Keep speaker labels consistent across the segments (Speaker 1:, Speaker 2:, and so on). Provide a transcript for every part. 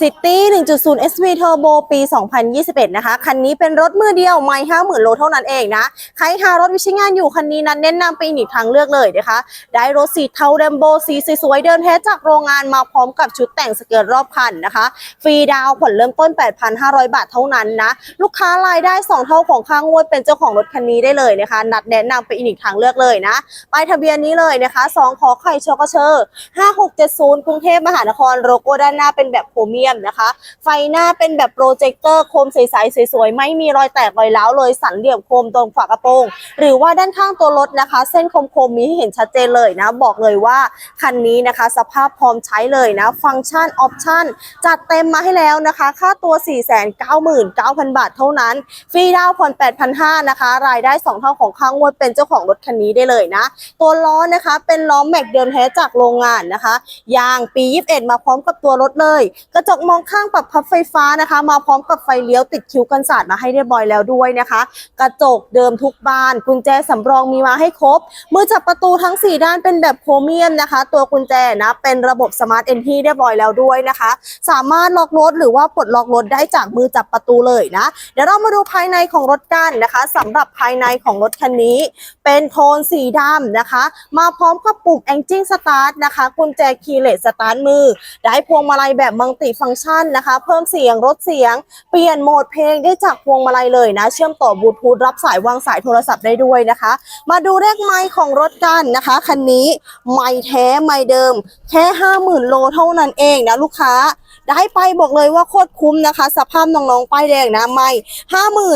Speaker 1: City 1.0 SV Turbo ปี 2021 นะคะ คันนี้เป็นรถมือเดียวไม่50,000 โลเท่านั้นเองนะ ใครหารถวิชงานอยู่คันนี้นั้นแนะนำไปอีกทางเลือกเลยนะคะ ได้รถสีเทาแรมโบสีสวยๆเดินแท้จากโรงงานมาพร้อมกับชุดแต่งสเกิร์ตรอบคันนะคะ ฟรีดาวผ่อนเริ่มต้น 8,500 บาทเท่านั้นนะ ลูกค้ารายได้ 2 เท่าของค่างวดเป็นเจ้าของรถคันนี้ได้เลยนะคะ นัดแนะนำไปอีกทางเลือกเลยนะป้ายทะเบียนนี้เลยนะคะ2ขอไข่ชกเชอร์5670 กรุงเทพมหานครโลโก้ด้านหน้าเป็นแบบโครเมียมนะคะ ไฟหน้าเป็นแบบโปรเจคเตอร์โคมใสๆสวยๆไม่มีรอยแตกรอยร้าวเลยสันเหลี่ยมโคมตรงฝากระโปรง หรือว่าด้านข้างตัวรถนะคะ เส้นคมๆมีให้เห็นชัดเจนเลยนะ บอกเลยว่าคันนี้นะคะ สภาพพร้อมใช้เลยนะ ฟังก์ชันออปชั่นจัดเต็มมาให้แล้วนะคะ ค่าตัว 499,000 บาทเท่านั้น ฟรีดาวน์ผ่อน 8,500นะคะ รายได้ 2 เท่าของค่างวดเป็นเจ้าของรถคันนี้ได้เลยนะ ตัวล้อนะคะเป็นล้อแม็กเดิมแท้จากโรงงานนะคะ ยางปี 21 มาพร้อมกับตัวรถเลยกระจกมองข้างปรับพับไฟฟ้านะคะ มาพร้อมกับไฟเลี้ยวติดคิ้วกันศาสตร์มาให้เรียบร้อยแล้วด้วยนะคะ กระจกเดิมทุกบาน กุญแจสำรองมีมาให้ครบ มือจับประตูทั้ง 4 ด้านเป็นแบบโครเมียมนะคะ ตัวกุญแจนะเป็นระบบสมาร์ทเอนทีเรียบร้อยแล้วด้วยนะคะ สามารถล็อกรถหรือว่าปลดล็อกรถได้จากมือจับประตูเลยนะ เดี๋ยวเรามาดูภายในของรถกันนะคะสำหรับภายในของรถคันนี้ เป็นโทนสีดำนะคะ มาพร้อมกับปุ่ม Engine Start นะคะ กุญแจคีย์เลสสตาร์ทมือ ได้พวงมาลัยแบบมัลติฟังก์ชันนะคะ เพิ่มเสียงลดเสียง เปลี่ยนโหมดเพลงได้จากพวงมาลัยเลยนะ เชื่อมต่อบลูทูธรับสายวางสายโทรศัพท์ได้ด้วยนะคะ มาดูเลขไม้ของรถกันนะคะคันนี้ไม้แท้ไม้เดิม แค่ 50,000 โลเท่านั้นเองนะลูกค้า ได้ไปบอกเลยว่าโคตรคุ้มนะคะ สภาพน้องๆป้ายแดงนะไม่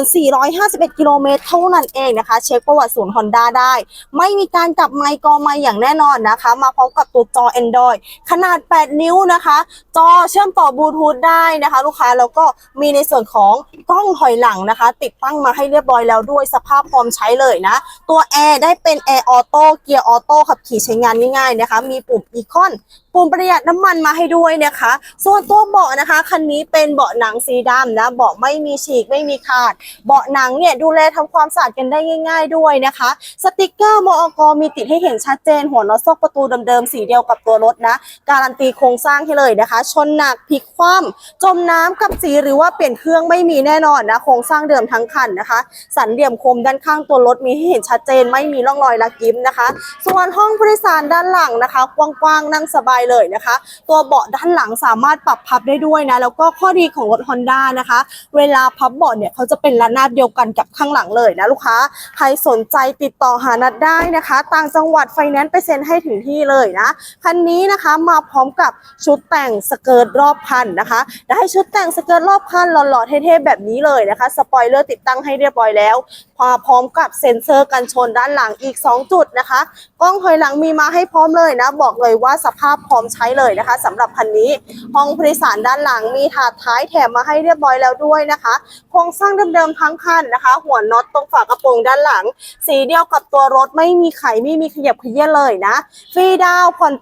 Speaker 1: 5451 กิโลเมตรเท่านั้นเองนะคะ เช็คประวัติศูนย์ฮอนด้าได้ ไม่มีการกลับไมค์กอไมค์อย่างแน่นอนนะคะ มาพร้อมกับตัวจอ Android ขนาด 8 นิ้วนะคะ จอเชื่อมต่อบลูทูธได้นะคะ ลูกค้าแล้วก็มีในส่วนของกล้องถอยหลังนะคะ ติดตั้งมาให้เรียบร้อยแล้วด้วยสภาพพร้อมใช้เลยนะ ตัวแอร์ได้เป็นแอร์ออโต้เกียร์ออโต้ขับขี่ใช้งานง่ายๆนะคะ มีปุ่มอีคอน ปุ่มประหยัดน้ำมันมาให้ด้วยนะคะ ส่วนตัวเบาะนะคะคันนี้เป็นเบาะหนังสีดำนะเบาะไม่มีฉีกไม่มีขาด เบาะหนังเนี่ยดูแลทำความสะอาดกันได้ง่าย ๆ ด้วยนะคะ สติกเกอร์มอกมีติดให้เห็นชัดเจน หัวน็อตซอกประตูเดิมๆสีเดียวกับตัวรถนะ การันตีโครงสร้างให้เลยนะคะ ชนหนักพลิกคว่ำจมน้ำกับสีหรือว่าเปลี่ยนเครื่องไม่มีแน่นอนนะโครงสร้างเดิมทั้งคันนะคะ สันเหลี่ยมคมด้านข้างตัวรถมีให้เห็นชัดเจน ไม่มีร่องรอยลักยิ้มนะคะ ส่วนห้องผู้โดยสารด้านหลังนะคะ กว้างๆนั่งสบายเลยนะคะ ตัวเบาะด้านหลังสามารถปรับพับได้ด้วยนะ แล้วก็ข้อดีของรถ Honda นะคะ เวลาพับเบาะเนี่ยเขาจะเป็นระนาบเดียวกันกับข้างหลังเลยนะลูกค้า ใครสนใจติดต่อหานัดได้นะคะ ต่างจังหวัดไฟแนนซ์ไปเซ็นให้ถึงที่เลยนะ คันนี้นะคะมาพร้อมกับชุดแต่งสเกิร์ตรอบคันนะคะ ได้ชุดแต่งสเกิร์ตรอบคันหล่อๆเท่ๆแบบนี้เลยนะคะ สปอยเลอร์ติดตั้งให้เรียบร้อยแล้วมาพร้อมกับเซ็นเซอร์กันชนด้านหลังอีก 2 จุดนะคะ กล้องถอยหลังมีมาให้พร้อมเลยนะ บอกเลยว่าสภาพพร้อมใช้เลยนะคะสำหรับคันนี้ ห้องผู้โดยสารด้านหลังมีถาดท้ายแถมมาให้เรียบร้อยแล้วด้วยนะคะ โครงสร้างเดิมๆทั้งคันนะคะ หัวน็อตตรงฝากระโปรงด้านหลัง สีเดียวกับตัวรถไม่มีไขไม่มีขยับขยื่นเลยนะฟรีดาวน์ผ่อน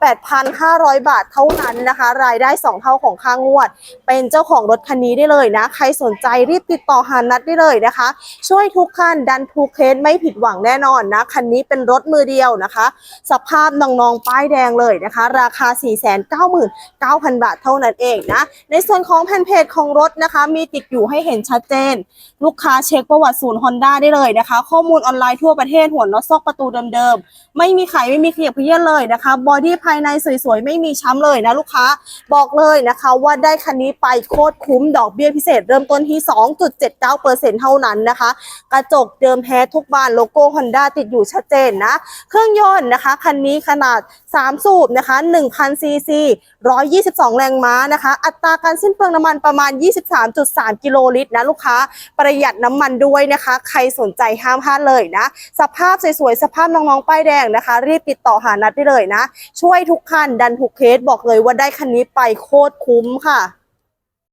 Speaker 1: 8,500 บาทเท่านั้นนะคะ รายได้ 2 เท่าของค่างวด เป็นเจ้าของรถคันนี้ได้เลยนะ ใครสนใจรีบติดต่อหานัดได้เลยนะคะ ช่วยทุกคันดันทุกเคสไม่ผิดหวังแน่นอนนะ คันนี้เป็นรถมือเดียวนะคะ สภาพน้องๆป้ายแดงเลยนะคะ ราคา499,000 บาทเท่านั้นเองนะ ในส่วนของแผ่นเพจของรถนะคะ มีติดอยู่ให้เห็นชัดเจน ลูกค้าเช็คประวัติศูนย์ฮอนด้าได้เลยนะคะ ข้อมูลออนไลน์ทั่วประเทศหัวน็อตซอกประตูเดิมๆ ไม่มีไขไม่มีเขยับเขยื่อนเลยนะคะบอดี้ภายในสวยๆ ไม่มีช้ำเลยนะลูกค้าบอกเลยนะคะว่าได้คันนี้ไปโคตรคุ้มดอกเบี้ยพิเศษเริ่มต้นที่ 2.79%เท่านั้นนะคะ กระจกเดิมแท้ทุกบานโลโก้ Honda ติดอยู่ชัดเจนนะ เครื่องยนต์นะคะ คันนี้ขนาด 3 สูบนะคะ1,000ซีซี122 แรงม้านะคะ อัตราการสิ้นเปลืองน้ำมันประมาณ 23.3 กิโลลิตรนะลูกค้า ประหยัดน้ำมันด้วยนะคะ ใครสนใจห้ามพลาดเลยนะ สภาพสวยๆ สภาพน้องๆ ป้ายแดงนะคะ รีบติดต่อหานัดได้เลยนะ ช่วยทุกคันดันทุกเคสบอกเลยว่าได้คันนี้ไปโคตรคุ้มค่ะ